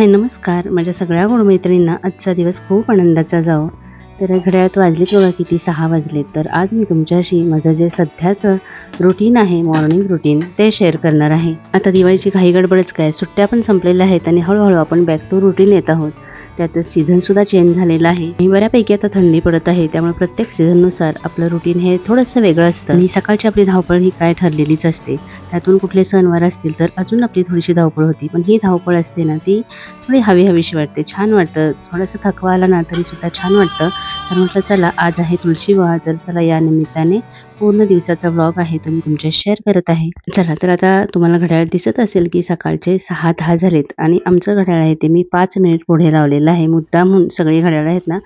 हाय नमस्कार. माझ्या सगळ्या गुणमैत्रिणींना आजचा दिवस खूप आनंदाचा जावं. तर घड्याळात वाजलेत बघा किती सहा वाजलेत. तर आज मी तुमच्याशी माझं जे सध्याचं रुटीन आहे मॉर्निंग रुटीन ते शेअर करणार आहे. आता दिवाळीची घाई गडबडच काय? सुट्ट्या पण संपलेल्या आहेत आणि हळूहळू आपण बॅक टू रुटीन येत आहोत. त्यातच सीझनसुद्धा चेंज झालेला आहे. आणि बऱ्यापैकी आता थंडी पडत आहे त्यामुळे प्रत्येक सीझननुसार आपलं रुटीन हे थोडंसं वेगळं असतं. आणि सकाळची आपली धावपळ ही काय ठरलेलीच असते. त्यातून कुठले सणवार असतील तर अजून आपली थोडीशी धावपळ होती. पण ही धावपळ असते ना ती थोडी हवी हवीशी वाटते. छान वाटतं. थोडंसं थकवा आला ना तरी सुद्धा छान वाटतं. तर म्हटलं चला आज आहे तुळशी विवाह तर चला या निमित्ताने पूर्ण दिवसाचा व्लॉग आहे तो मी तुमच्या शेअर करत आहे. चला तर आता तुम्हाला घड्याळ दिसत असेल की सकाळचे सहा दहा झालेत आणि आमचं घड्याळ आहे ते मी पाच मिनिट पुढे लावलेलं आहे. मुद्दामहून सगळी घड्याळ आहेत ना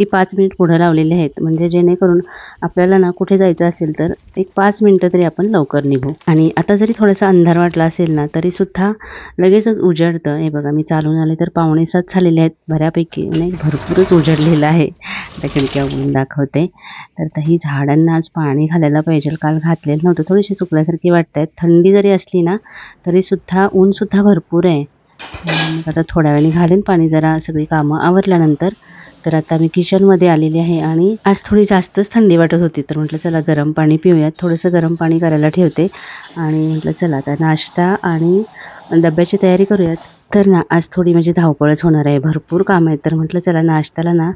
ती पाच मिनिट पुढं लावलेली आहेत. म्हणजे जेणेकरून आपल्याला ना कुठे जायचं असेल तर एक पाच मिनटं तरी आपण लवकर निघू. आणि आता जरी थोडासा अंधार वाटला असेल ना तरीसुद्धा लगेचच उजडतं. हे बघा मी चालून आले तर पावणे सात झालेले आहेत. बऱ्यापैकी नाही भरपूरच उजडलेलं आहे. आता खिडक्या उघडून दाखवते. तर आता ही झाडांना आज पाणी घालायला पाहिजे. काल घातलेलं नव्हतं. थोडीशी सुकल्यासारखी वाटत आहेत थंडी जरी असली ना तरीसुद्धा ऊनसुद्धा भरपूर आहे. आता थोड्या वेळाने घालेन पाणी जरा. सगळी कामं आवरल्यानंतर तर आता मी किचनमध्ये आलेली आहे आणि आज थोडी जास्तच थंडी वाटत होती. तर म्हटलं चला गरम पाणी पिऊयात. थोडंसं गरम पाणी करायला ठेवते. आणि म्हटलं चला आता नाश्ता आणि डब्याची तयारी करूयात. तर ना आज थोडी माझी धावपळच होणार आहे. भरपूर काम आहेत. तर म्हटलं चला नाश्त्याला ना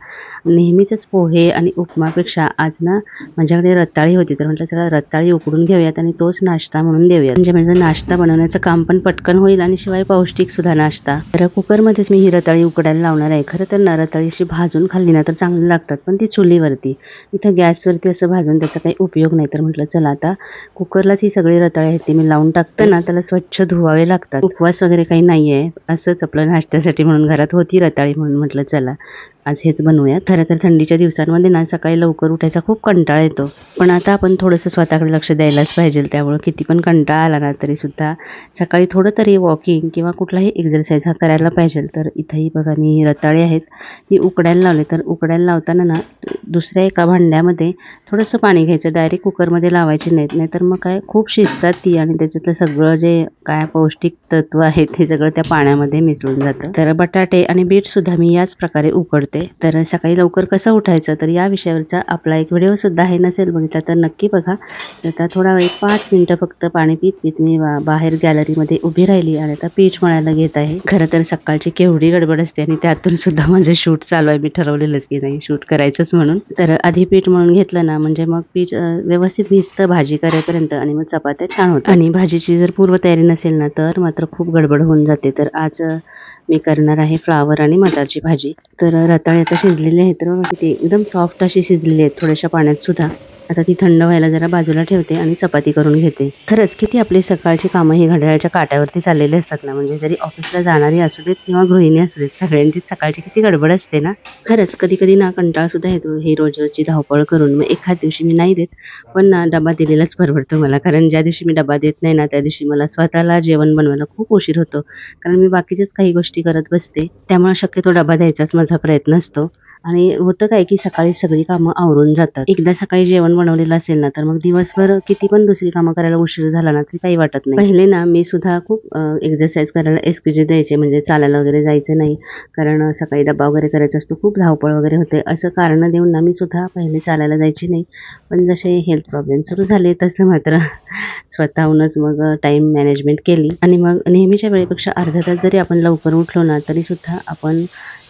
नेहमीचंच पोहे आणि उपमापेक्षा आज ना माझ्याकडे रताळी होती. तर म्हटलं चला रताळी उकडून घेऊयात आणि तोच नाश्ता म्हणून देऊयात. म्हणजे म्हणजे नाश्ता बनवण्याचं काम पण पटकन होईल आणि शिवाय पौष्टिक सुद्धा नाश्ता. तर कुकरमध्येच मी ही रताळी उकडायला लावणार आहे. खरं तर ना रताळीशी भाजून खाल्ली ना तर चांगली लागतात. पण ती चुलीवरती. इथं गॅसवरती असं भाजून त्याचा काही उपयोग नाही. तर म्हटलं चला आता कुकरलाच ही सगळी रताळी आहेत ती मी लावून टाकते ना त्याला स्वच्छ धुवावे लागतात. उपवास वगैरे काही नाही आहे असंच आपलं नाश्त्यासाठी म्हणून घरात होती रताळी म्हणून म्हटलं चला. आज हेच बनवूया खरं तर थंडीच्या दिवसांमध्ये ना सकाळी लवकर उठायचा खूप कंटाळा येतो. पण आता आपण थोडंसं स्वतःकडे लक्ष द्यायलाच पाहिजे. त्यामुळे किती पण कंटाळा आला ना तरीसुद्धा सकाळी थोडं तरी वॉकिंग किंवा कुठलाही एक्झरसाईज हा करायला पाहिजे. तर इथंही बघा मी रताळे आहेत. ही उकडायला लावले. तर उकडायला लावताना ना दुसऱ्या एका भांड्यामध्ये थोडंसं पाणी घ्यायचं. डायरेक्ट कुकरमध्ये लावायची नाहीत. नाहीतर मग काय खूप शिजतात ती आणि त्याच्यातलं सगळं जे काय पौष्टिक तत्व आहे ते सगळं त्या पाण्यामध्ये मिसळून जातं. तर बटाटे आणि बीटसुद्धा मी याच प्रकारे उकडते. तर सकाळी लवकर कसं उठायचं? तर या विषयावरचा आपला एक व्हिडिओ सुद्धा आहे. नसेल बघितला तर नक्की बघा. तर आता थोडा वेळ पाच मिनिटं फक्त पाणी पीत पीत मी बाहेर गॅलरीमध्ये उभी राहिली आणि आता पीठ मळायला घेत आहे. खरं तर सकाळची केवढी गडबड असते आणि त्यातून सुद्धा माझं शूट चालू आहे. मी ठरवलेलंच की नाही शूट करायचंच म्हणून. तर आधी पीठ म्हणून घेतलं ना म्हणजे मग पीठ व्यवस्थित भिजतं भाजी करेपर्यंत आणि मग चपात्या छान होतात. आणि भाजीची जर पूर्वतयारी नसेल ना तर मात्र खूप गडबड होऊन जाते. तर आज मी करणार आहे फ्लावर आणि मटारची भाजी. तर रताळे आता शिजलेले आहेत तर बघा म्हणजे एकदम सॉफ्ट अशी शिजलेली आहेत थोड्याशा पाण्यात सुद्धा. आता ती थंड व्हायला जरा बाजूला ठेवते आणि चपाती करून घेते. खरंच किती आपली सकाळची कामं ही घड्याळाच्या काट्यावरती चाललेली असतात ना म्हणजे जरी ऑफिसला जाणारी असू देत किंवा गृहिणी असू देत सगळ्यांची सकाळची किती गडबड असते ना. खरंच कधी कधी ना कंटाळा सुद्धा येतो ही रोज रोजची धावपळ करून. मग एखाद दिवशी मी नाही देत पण ना डबा दिलेलाच परवडतो मला. कारण ज्या दिवशी मी डबा देत नाही ना त्या दिवशी मला स्वतःला जेवण बनवायला खूप उशीर होतो. कारण मी बाकीच्याच काही गोष्टी करत बसते. त्यामुळे शक्यतो डबा द्यायचाच माझा प्रयत्न असतो. आणि होतं काय की सकाळी सगळी कामं आवरून जातात. एकदा सकाळी जेवण बनवलेलं असेल ना तर मग दिवसभर किती पण दुसरी कामं करायला उशीर झाला ना तरी काही वाटत नाही. पहिले ना मी सुद्धा खूप एक्सरसाइज करायला एसपीजे द्यायचे म्हणजे चालायला वगैरे जायचं नाही. कारण सकाळी डबा वगैरे करायचा असतो खूप धावपळ वगैरे होते. असं कारण देऊन ना मी सुद्धा पहिले चालायला जायची नाही. पण जसे हेल्थ प्रॉब्लेम सुरू झाले तसं मात्र स्वतःहूनच मग टाईम मॅनेजमेंट केली. आणि मग नेहमीच्या वेळेपेक्षा अर्धा तास जरी आपण लवकर उठलो ना तरी सुद्धा आपण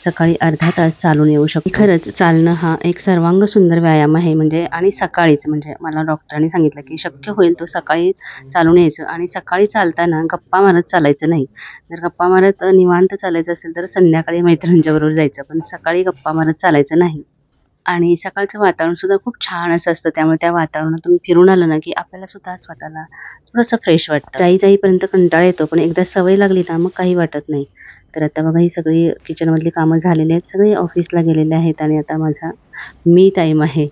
सकाळी अर्धा तास चालून येऊ शकतो. खरंच चालणं हा एक सर्वांग सुंदर व्यायाम आहे. म्हणजे आणि सकाळीच म्हणजे मला डॉक्टरांनी सांगितलं की शक्य होईल तो सकाळी चालून यायचं. आणि सकाळी चालताना गप्पा मारत चालायचं नाही. जर गप्पा मारत निवांत चालायचं असेल तर संध्याकाळी मैत्रिणींच्याबरोबर जायचं. पण सकाळी गप्पा मारत चालायचं नाही. आणि सकाळचं वातावरण सुद्धा खूप छान असं असतं. त्यामुळे त्या वातावरणातून फिरून आलं ना की आपल्याला सुद्धा स्वतःला थोडंसं फ्रेश वाटतं. जाई जाईपर्यंत कंटाळा येतो. पण एकदा सवय लागली ना मग काही वाटत नाही. तर आता बघा ही सगळी किचनमधली कामं झालेली आहेत. सगळे ऑफिसला गेलेले आहेत आणि आता माझा मी टाईम आहे.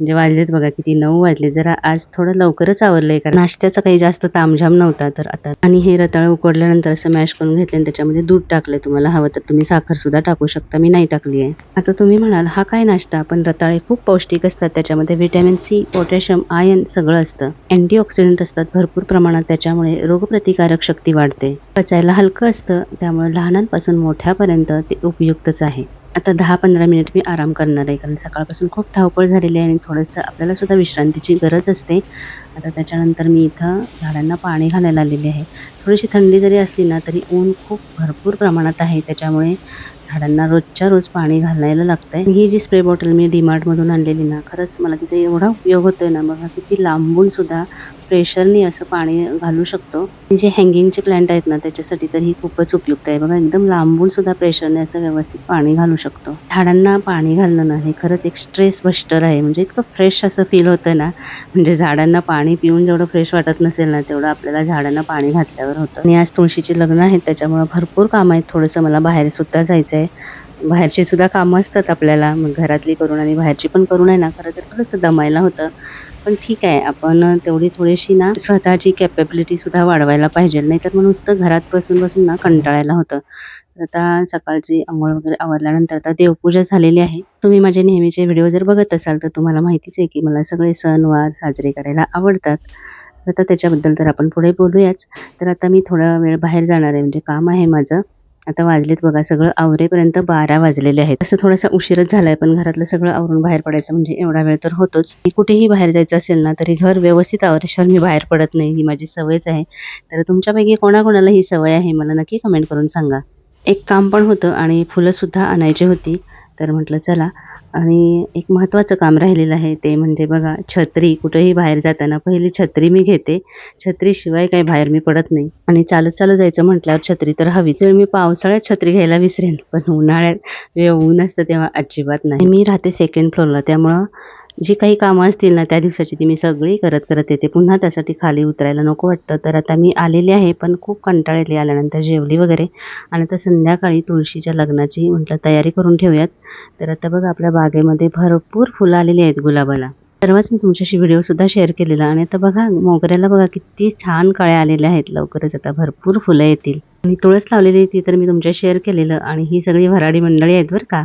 म्हणजे वाजलेत बघा किती नऊ वाजले. जरा आज थोडं लवकरच आवरलंय कारण नाश्त्याचा काही जास्त तामझाम नव्हता तर आता आणि हे रताळ उकडल्यानंतर असं मॅश करून घेतलं आणि त्याच्यामध्ये दूध टाकले तुम्हाला हवं तर. तुम्ही साखर सुद्धा टाकू शकता मी नाही टाकली आहे. आता तुम्ही म्हणाल हा काय नाश्ता? पण रताळे खूप पौष्टिक असतात त्याच्यामध्ये व्हिटॅमिन सी पोटॅशियम आयन सगळं असतं. अँटीऑक्सिडंट असतात भरपूर प्रमाणात त्याच्यामुळे रोगप्रतिकारक शक्ती वाढते. पचायला हलकं असतं त्यामुळे लहानांपासून मोठ्यापर्यंत ते उपयुक्तच आहे. आता दहा पंधरा मिनिट मी आराम करणार आहे कारण सकाळपासून खूप धावपळ झालेली आहे आणि थोडंसं आपल्याला सुद्धा विश्रांतीची गरज असते. आता त्याच्यानंतर मी इथं झाडांना पाणी घालायला आलेली आहे. थोडीशी थंडी जरी असली ना तरी ऊन खूप भरपूर प्रमाणात आहे. त्याच्यामुळे झाडांना रोजच्या रोज पाणी घालायला लागतंय. ही जी स्प्रे बॉटल मी डीमार्टमधून आणलेली ना खरंच मला तिचा एवढा उपयोग होतोय ना बघा किती लांबून सुद्धा प्रेशरनी असं पाणी घालू शकतो. जे हँगिंगचे प्लांट आहेत ना त्याच्यासाठी तर ही खूपच उपयुक्त आहे. बघा एकदम लांबून सुद्धा प्रेशरने असं व्यवस्थित पाणी घालू शकतो. झाडांना पाणी घालणं ना हे खरंच एक स्ट्रेस बस्टर आहे. म्हणजे इतकं फ्रेश असं फील होतं ना म्हणजे झाडांना पाणी पिऊन जेवढं फ्रेश वाटत नसेल ना तेवढं आपल्याला झाडांना पाणी घातल्यावर होतं. आणि आज तुळशीचे लग्न आहेत त्याच्यामुळे भरपूर काम आहेत. थोडंसं मला बाहेर सुद्धा जायचं आहे बाहेरची सुद्धा कामं असतात आपल्याला. मग घरातली करून आणि बाहेरची पण करून आहे ना खरं तर थोडंसं दमायला होतं. पण ठीक आहे आपण तेवढी थोडीशी ना स्वतःची कॅपेबिलिटी सुद्धा वाढवायला पाहिजे. नाहीतर मग नुसतं घरात बसून बसून ना कंटाळायला होतं. तर आता सकाळची अंघोळ वगैरे आवरल्यानंतर आता देवपूजा झालेली आहे. तुम्ही माझे नेहमीचे व्हिडिओ जर बघत असाल तर तुम्हाला माहितीच आहे की मला सगळे सणवार साजरे करायला आवडतात. तर आता त्याच्याबद्दल तर आपण पुढे बोलूयाच. तर आता मी थोडा वेळ बाहेर जाणार आहे. म्हणजे काम आहे माझं. आता वाजलेत बघा सगळं आवरेपर्यंत बारा वाजलेले आहेत. असं थोडासा उशीरच झालाय पण घरातलं सगळं आवरून बाहेर पडायचं म्हणजे एवढा वेळ तर होतोच. कुठेही बाहेर जायचं असेल ना तरी घर व्यवस्थित आवरल्याशिवाय मी बाहेर पडत नाही ही माझी सवयच आहे. तर तुमच्यापैकी कोणाकोणाला ही सवय आहे मला नक्की कमेंट करून सांगा. एक काम पण होतं आणि फुलंसुद्धा आणायची होती तर म्हटलं चला आणि एक महत्त्वाचं काम राहिलेलं आहे ते म्हणजे बघा छत्री कुठेही बाहेर जाताना पहिली छत्री मी घेते. छत्रीशिवाय काही बाहेर मी पडत नाही. आणि चालत चालत जायचं म्हटल्यावर छत्री तर हवीच. तर मी पावसाळ्यात छत्री घ्यायला विसरेन पण उन्हाळ्यात जेव्हा ऊन असतं तेव्हा अजिबात नाही. मी राहते सेकंड फ्लोअरला त्यामुळं जी काही कामं असतील ना त्या दिवसाची ती मी सगळी करत करत येते. पुन्हा त्यासाठी खाली उतरायला नको वाटतं. तर आता मी आलेली आहे पण खूप कंटाळलेली आल्यानंतर जेवली वगैरे. आणि आता संध्याकाळी तुळशीच्या लग्नाची म्हटलं तयारी करून ठेवूयात. तर आता बघा आपल्या बागेमध्ये भरपूर फुलं आलेली आहेत गुलाबाला. परवाच मी तुमच्याशी व्हिडिओसुद्धा शेअर केलेला आणि आता बघा मोगऱ्याला बघा किती छान काळ्या आलेल्या आहेत लवकरच. आता भरपूर फुलं येतील. आणि तुळस लावलेली ती तर मी तुमच्या शेअर केलेलं आणि ही सगळी वराडी मंडळी आहेत बरं का.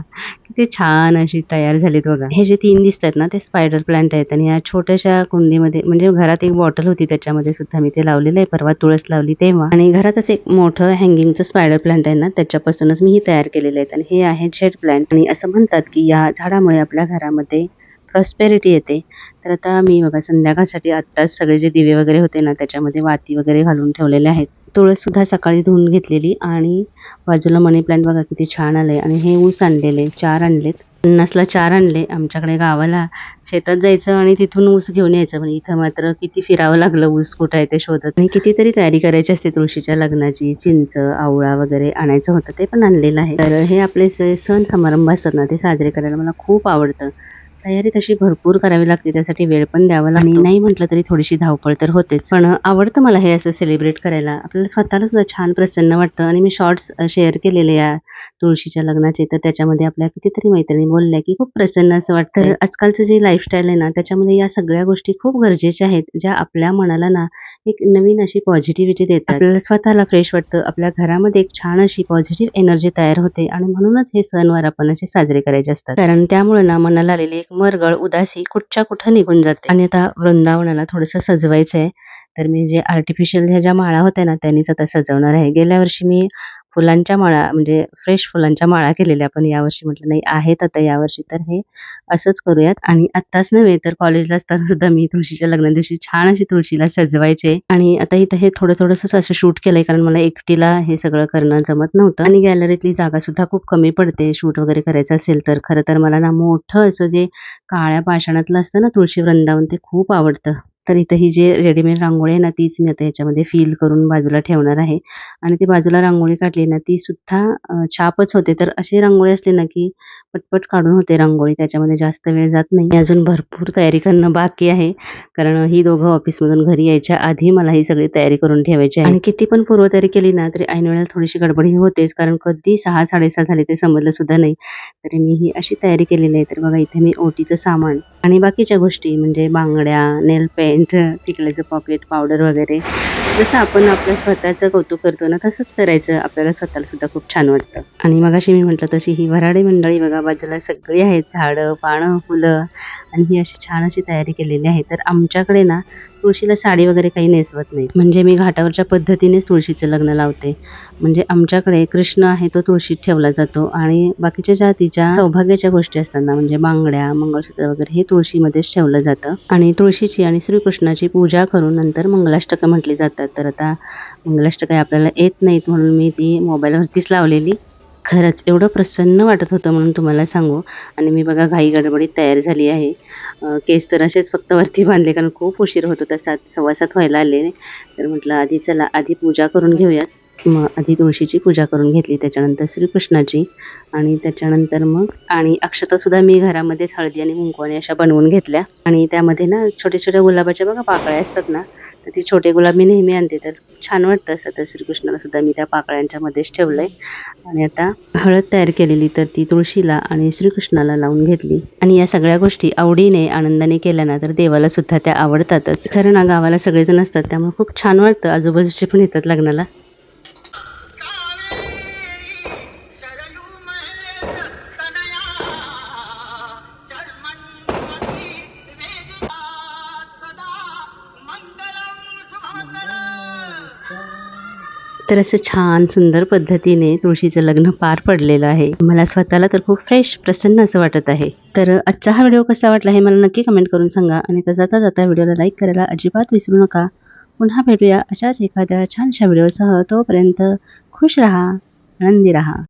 किती छान अशी तयार झालीत बघा. हे जे तीन दिसत आहेत ना ते स्पायडर प्लांट आहेत आणि या छोट्याशा कुंडीमध्ये म्हणजे घरात एक बॉटल होती त्याच्यामध्ये सुद्धा मी ते लावलेलं आहे. परवा तुळस लावली तेव्हा. आणि घरातच एक मोठं हँगिंगचं स्पायडर प्लांट आहे ना त्याच्यापासूनच मी ही तयार केलेले आहेत आणि हे आहे झेड प्लांट आणि असं म्हणतात की या झाडामुळे आपल्या घरामध्ये प्रॉस्पेरिटी येते. तर आता मी बघा संध्याकाळसाठी आत्ताच सगळे जे दिवे वगैरे होते ना त्याच्यामध्ये वाती वगैरे घालून ठेवलेले आहेत. तुळससुद्धा सकाळी धुवून घेतलेली आणि बाजूला मनी प्लांट बघा किती छान आले आणि हे ऊस आणलेले चार आणलेत. पन्नासला चार आणले आमच्याकडे गावाला. शेतात जायचं आणि तिथून ऊस घेऊन यायचं म्हणजे इथं मात्र किती फिरावं लागलं ऊस कुठं आहे ते शोधत. आणि कितीतरी तयारी करायची असते तुळशीच्या लग्नाची चिंच आवळा वगैरे आणायचं होतं ते पण आणलेलं आहे. तर हे आपले सण समारंभ असतात ना ते साजरे करायला मला खूप आवडतं. तयारी तशी भरपूर करावी लागते त्यासाठी वेळ पण द्यावा आणि नाही म्हटलं तरी थोडीशी धावपळ तर होतेच. पण आवडतं मला हे असं सेलिब्रेट करायला. आपल्याला स्वतःला सुद्धा छान प्रसन्न वाटतं. आणि मी शॉर्ट्स शेअर केलेले या तुळशीच्या लग्नाचे. तर त्याच्यामध्ये आपल्या कितीतरी मैत्रिणी बोलल्या की खूप प्रसन्न असं वाटतं. तर आजकालचं जे लाईफस्टाईल आहे ना त्याच्यामध्ये या सगळ्या गोष्टी खूप गरजेच्या आहेत ज्या आपल्या मनाला ना एक नवीन अशी पॉझिटिव्हिटी देतात. आपल्याला स्वतःला फ्रेश वाटतं. आपल्या घरामध्ये एक छान अशी पॉझिटिव्ह एनर्जी तयार होते. आणि म्हणूनच हे सणवार आपण असे साजरे करायचे असतात. कारण त्यामुळे ना मनाला आलेली एक मरगळ उदासी कुठच्या कुठं निघून जाते. आणि आता वृंदावनाला थोडंसं सजवायचं आहे तर मी जे आर्टिफिशियल ह्या ज्या माळा होत्या ना त्यांनीच आता सजवणार आहे. गेल्या वर्षी मी फुलांच्या माळा म्हणजे फ्रेश फुलांच्या माळा केलेल्या पण यावर्षी म्हटलं नाही आहेत आता यावर्षी तर हे असंच करूयात. आणि आत्ताच नव्हे तर कॉलेजला असताना सुद्धा मी तुळशीच्या लग्ना दिवशी छान अशी तुळशीला सजवायचे. आणि आता इथं हे थोडं थोडंसं असं शूट केलंय कारण मला एकटीला हे सगळं करणं जमत नव्हतं. आणि गॅलरीतली जागा सुद्धा खूप कमी पडते. शूट वगैरे करायचं असेल तर खरं तर मला ना मोठं असं जे काळ्या पाषाणातलं असतं ना तुळशी वृंदावन ते खूप आवडतं. तर इथं ही जे रेडीमेड रांगोळी आहे ना तीच मी आता याच्यामध्ये फील करून बाजूला ठेवणार आहे. आणि ती बाजूला रांगोळी काढली ना ती सुद्धा छापच होते. तर अशी रांगोळी असली ना की पटपट काढून होते रांगोळी. त्याच्यामध्ये जास्त वेळ जात नाही. अजून भरपूर तयारी करणं बाकी आहे. कारण ही दोघं ऑफिसमधून घरी यायच्या आधी मला ही सगळी तयारी करून ठेवायची आहे. आणि किती पण पूर्वतयारी केली ना तरी ऐन वेळेला थोडीशी गडबडी होतेच. कारण कधी सहा साडेसहा झाले ते समजलं सुद्धा नाही. तरी मी ही अशी तयारी केलेली आहे तर बघा इथे मी ओटीचं सामान आणि बाकीच्या गोष्टी म्हणजे बांगड्या नेलपेन पेंट टिकल्याचं पॉकेट पावडर वगैरे. जसं आपण आपल्या स्वतःचं कौतुक करतो ना तसंच करायचं. आपल्याला स्वतःला सुद्धा खूप छान वाटतं. आणि मगाशी मी म्हटलं तशी ही वराडी मंडळी बघा बाजूला सगळी आहेत. झाडं पानं फुलं आणि ही अशी छान अशी तयारी केलेली आहे. तर आमच्याकडे ना तुळशीला साडी वगैरे काही नेसवत नाही. म्हणजे मी घाटावरच्या पद्धतीनेच तुळशीचं लग्न लावते. म्हणजे आमच्याकडे कृष्ण आहे तो तुळशीत ठेवला जातो. आणि बाकीच्या जातीच्या सौभाग्याच्या गोष्टी असतात ना म्हणजे बांगड्या मंगळसूत्र वगैरे हे तुळशीमध्येच ठेवलं जातं. आणि तुळशीची आणि श्रीकृष्णाची पूजा करून नंतर मंगलाष्टकं म्हटली जातात. तर आता काही आपल्याला येत नाहीत म्हणून मी ती मोबाईलवरतीच लावलेली. खरंच एवढं प्रसन्न वाटत होतं म्हणून तुम्हाला सांगू. आणि मी बघा घाई गडबडीत तयार झाली आहे. केस तर असेच फक्त वरती बांधले कारण खूप उशीर होत होता. सात सव्वा सात व्हायला आले. तर म्हटलं आधी चला आधी पूजा करून घेऊयात. मग आधी तुळशीची पूजा करून घेतली. त्याच्यानंतर श्रीकृष्णाची आणि त्याच्यानंतर मग आणि अक्षतासुद्धा मी घरामध्येच हळदी आणि मुंकवाणी अशा बनवून घेतल्या. आणि त्यामध्ये ना छोट्या छोट्या गुलाबाच्या बघा पाकळ्या असतात ना तर ती छोटे गुलाब मी नेहमी आणते. तर छान वाटतं असं. तर श्रीकृष्णाला सुद्धा मी त्या पाकळ्यांच्या मध्येच ठेवलंय. आणि आता हळद तयार केलेली तर ती तुळशीला आणि श्रीकृष्णाला लावून घेतली. आणि या सगळ्या गोष्टी आवडीने आनंदाने केल्या ना तर देवाला सुद्धा त्या आवडतातच. खरं ना गावाला सगळेजण असतात त्यामुळे खूप छान वाटतं. आजूबाजूचे पण येतात लग्नाला. तर असं छान सुंदर पद्धतीने तुळशीचं लग्न पार पडलेलं आहे. मला स्वतःला तर खूप फ्रेश प्रसन्न असं वाटत आहे. तर आजचा हा व्हिडिओ कसा वाटला हे मला नक्की कमेंट करून सांगा आणि तर जाता जाता व्हिडिओला लाईक करायला अजिबात विसरू नका. पुन्हा भेटूया अशाच एखाद्या छानशा व्हिडिओसह तोपर्यंत खुश राहा आनंदी राहा.